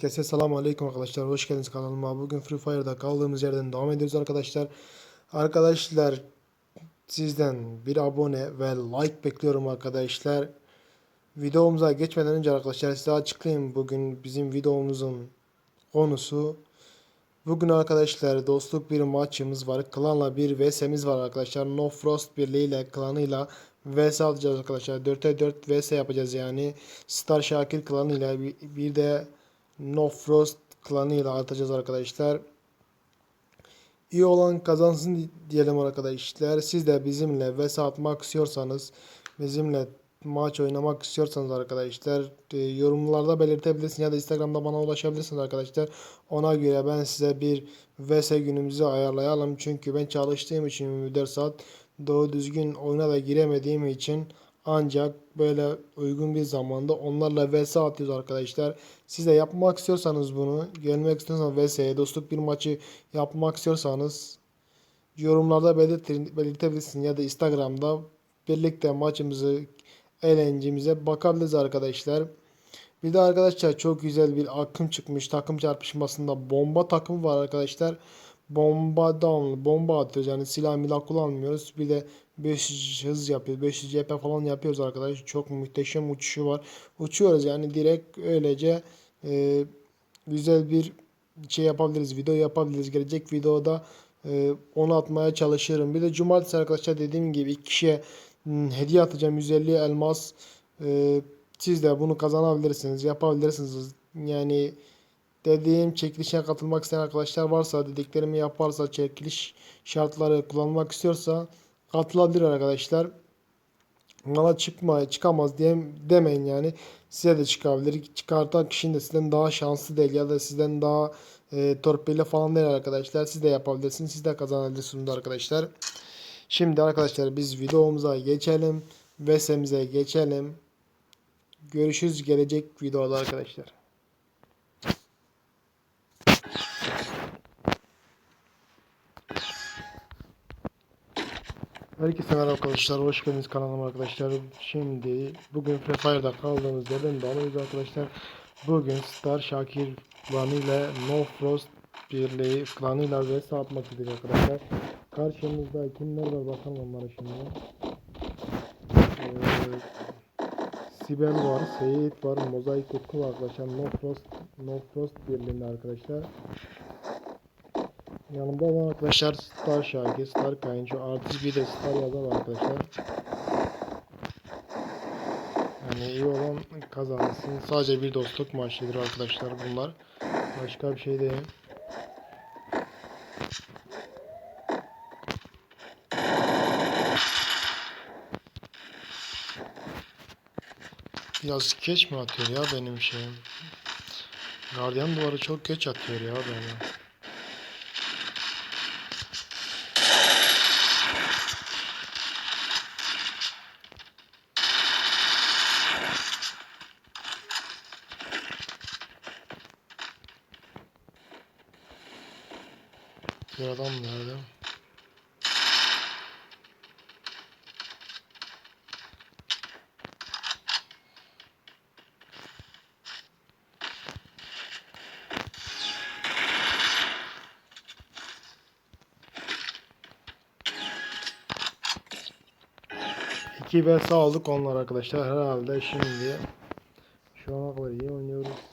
Herkese selamun aleyküm arkadaşlar. Hoş geldiniz kanalıma. Bugün Free Fire'da kaldığımız yerden devam ediyoruz arkadaşlar. Arkadaşlar sizden bir abone ve like bekliyorum arkadaşlar. Videomuza geçmeden önce arkadaşlar size açıklayayım. Bugün bizim videomuzun konusu. Bugün arkadaşlar dostluk bir maçımız var. Klanla bir VS'miz var arkadaşlar. No Frost birliğiyle klanıyla VS alacağız arkadaşlar. 4'e 4 VS yapacağız yani. Star Şakir klanıyla bir, de No Frost klanıyla atacağız arkadaşlar. İyi olan kazansın diyelim arkadaşlar. Siz de bizimle VS atmak istiyorsanız, bizimle maç oynamak istiyorsanız arkadaşlar e, yorumlarda belirtebilirsiniz ya da Instagram'da bana ulaşabilirsiniz arkadaşlar. Ona göre ben size bir VS günümüzü ayarlayalım. Çünkü ben çalıştığım için 24 saat doğru düzgün oyuna da giremediğim için ancak böyle uygun bir zamanda onlarla vs atıyoruz arkadaşlar. Siz de yapmak istiyorsanız bunu, gelmek istiyorsanız vs'ye dostluk bir maçı yapmak istiyorsanız yorumlarda belirtin, belirtebilirsiniz ya da Instagram'da birlikte maçımızı eğlencemize bakabiliriz arkadaşlar. Bir de arkadaşlar çok güzel bir akım çıkmış. Takım çarpışmasında bomba takımı var arkadaşlar. Bomba down, bomba atıyoruz. Yani silah milah kullanmıyoruz. Bir de 500 hız yapıyoruz. 500 CP falan yapıyoruz arkadaşlar. Çok muhteşem uçuşu var. Uçuyoruz yani direkt öylece e, güzel bir şey yapabiliriz. Video yapabiliriz. Gelecek videoda e, onu atmaya çalışırım. Bir de cumartesi arkadaşlar dediğim gibi iki kişiye hmm, hediye atacağım. 150 elmas. E, siz de bunu kazanabilirsiniz. Yapabilirsiniz. Yani dediğim çekilişe katılmak isteyen arkadaşlar varsa dediklerimi yaparsa çekiliş şartları kullanmak istiyorsa katılabilir arkadaşlar. Bana çıkma çıkamaz diye demeyin yani. Size de çıkabilir. Çıkartan kişinin de sizden daha şanslı değil ya da sizden daha e, torpille falan değil arkadaşlar. Siz de yapabilirsiniz. Siz de kazanabilirsiniz arkadaşlar. Şimdi arkadaşlar biz videomuza geçelim. VS'mize geçelim. Görüşürüz gelecek videoda arkadaşlar. Herkese merhaba arkadaşlar. Hoş geldiniz kanalıma arkadaşlar. Şimdi bugün Free Fire'da kaldığımız yerden ediyoruz arkadaşlar. Bugün Star Şakir klanıyla No Frost birliği klanıyla ve atmak istedik arkadaşlar. Karşımızda kimler var bakalım onlara şimdi. Ee, Sibel var, Seyit var, Mozaik Utku var arkadaşlar. No Frost, No Frost birliğinde arkadaşlar. Yanımda olan arkadaşlar Star Şarkı, Star Kayınço, artist bir de Star yazan arkadaşlar. Yani iyi olan kazansın. Sadece bir dostluk maçıdır arkadaşlar bunlar. Başka bir şey değil. Biraz geç mi atıyor ya benim şeyim? Gardiyan duvarı çok geç atıyor ya benim. Bir adam? İki ve aldık onlar arkadaşlar herhalde şimdi şu ana kadar iyi oynuyoruz.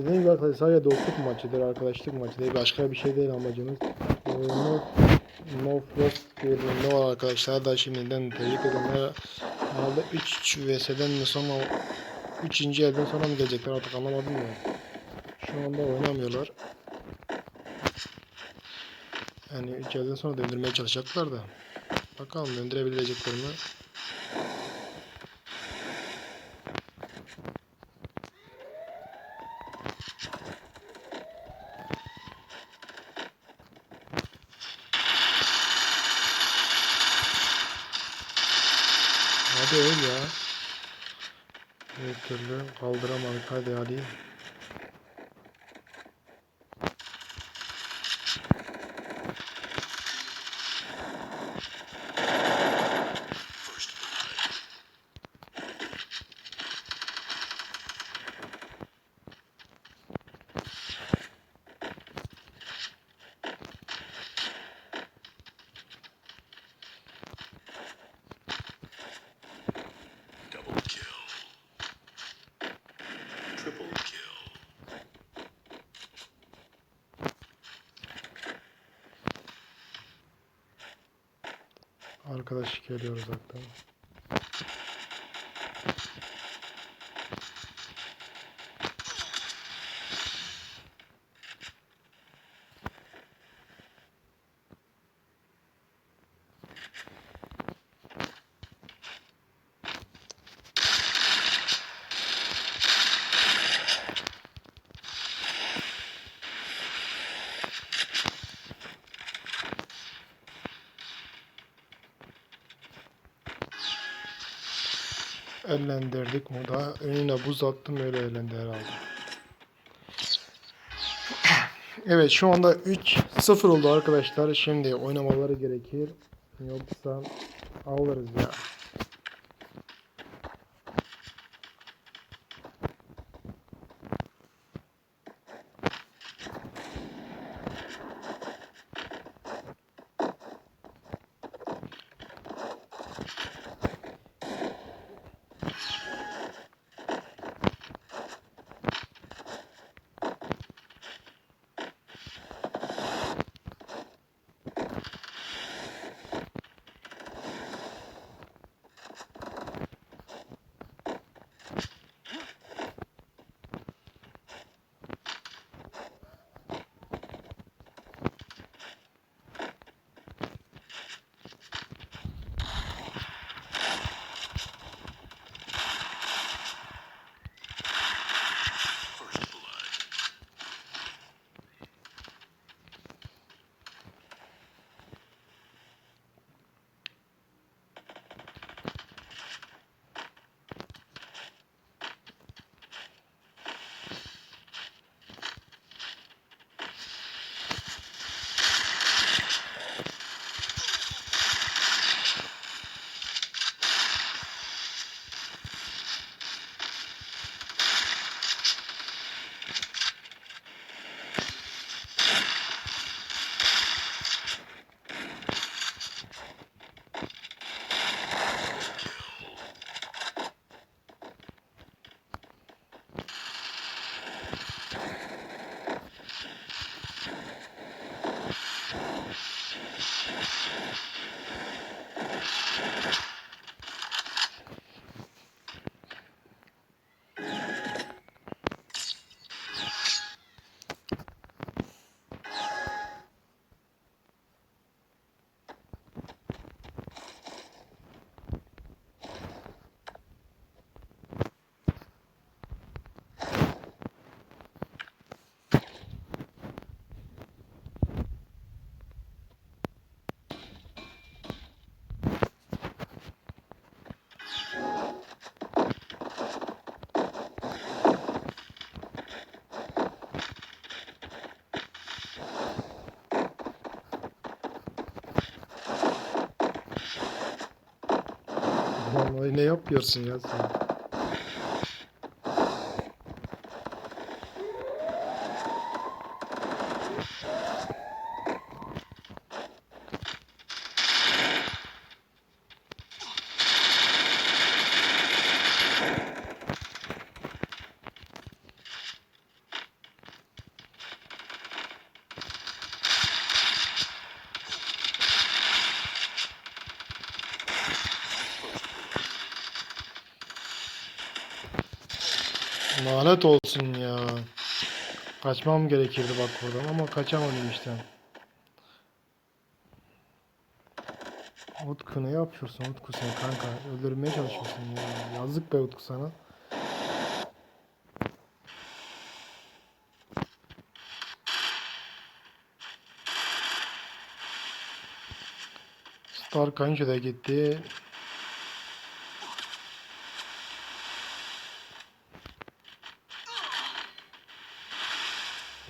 Dediğim gibi arkadaşlar sadece dostluk maçıdır, arkadaşlık maçı. Başka bir şey değil amacımız. Ee, no, no Frost ne var arkadaşlar da şimdiden tebrik ederim. Herhalde 3 VS'den sonra 3. elden sonra mı gelecekler artık anlamadım ya. Şu anda oynamıyorlar. Yani 3 elden sonra döndürmeye çalışacaklar da. Bakalım döndürebilecekler mi? Hadi öl ya. Bir türlü kaldıramadık hadi hadi. Arkadaş geliyor uzaktan. Ellendirdik moda. Önüne buz attım öyle elendi herhalde. Evet şu anda 3-0 oldu arkadaşlar. Şimdi oynamaları gerekir. Yoksa alırız ya. Thank you. Vallahi ne yapıyorsun ya sen? Lanet olsun ya. Kaçmam gerekirdi bak buradan ama kaçamadım işte. Utku ne yapıyorsun Utku sen kanka? Öldürmeye çalışıyorsun ya. Yazık be Utku sana. Star Kanka da gitti.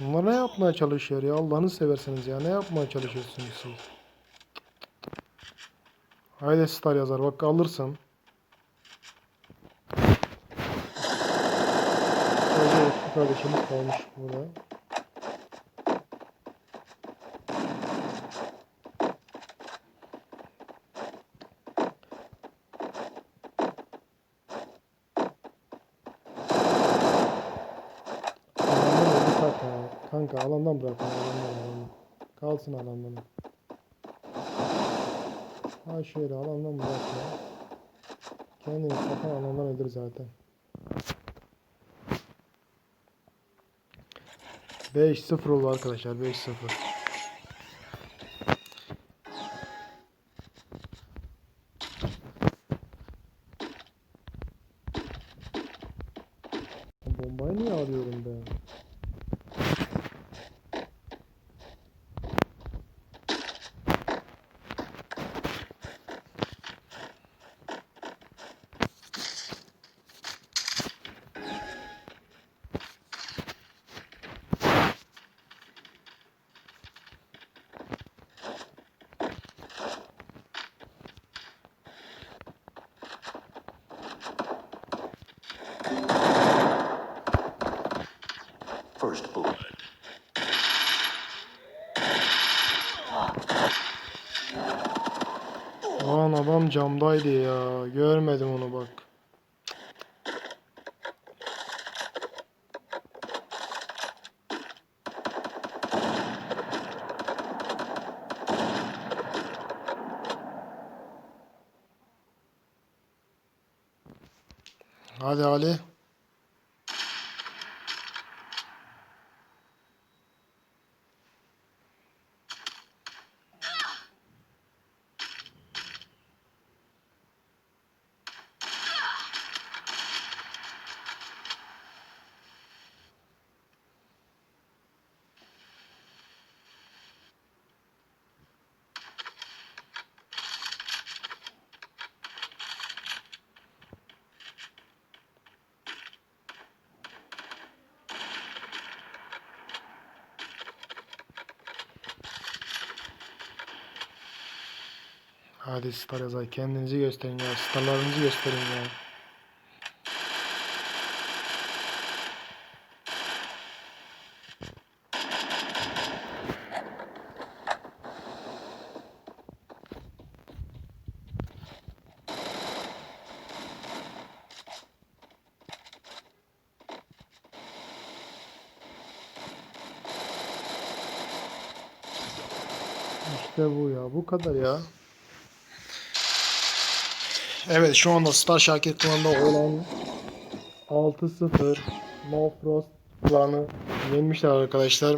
Bunlar ne yapmaya çalışıyor ya? Allah'ını seversiniz ya. Ne yapmaya çalışıyorsunuz siz? Haydi star yazar. Bak alırsam. Kardeşimiz kalmış burada. Alandan öldü kanka. Kanka bırak. Alandan. Ha şöyle alandan bırak ya. Kendini kafan alandan öldür zaten. 5-0 oldu arkadaşlar 5-0. Adam camdaydı ya. Görmedim onu bak. Hadi Ali. Hadi Star Yazay kendinizi gösterin ya. Starlarınızı gösterin ya. İşte bu ya. Bu kadar ya. Evet şu anda Star Şakir klanında olan 6-0 No Frost klanı yenmişler arkadaşlar.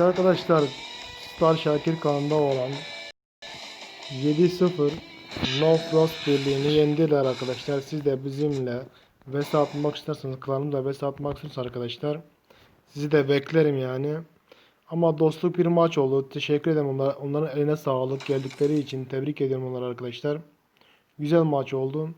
Arkadaşlar Star Şakir kanalında olan 7-0 No Frost birliğini yendiler arkadaşlar. Siz de bizimle vs atmak isterseniz klanımda vs atmak istiyorsanız arkadaşlar sizi de beklerim yani. Ama dostluk bir maç oldu. Teşekkür ederim onlar, onların eline sağlık geldikleri için. Tebrik ediyorum onları arkadaşlar. Güzel maç oldu.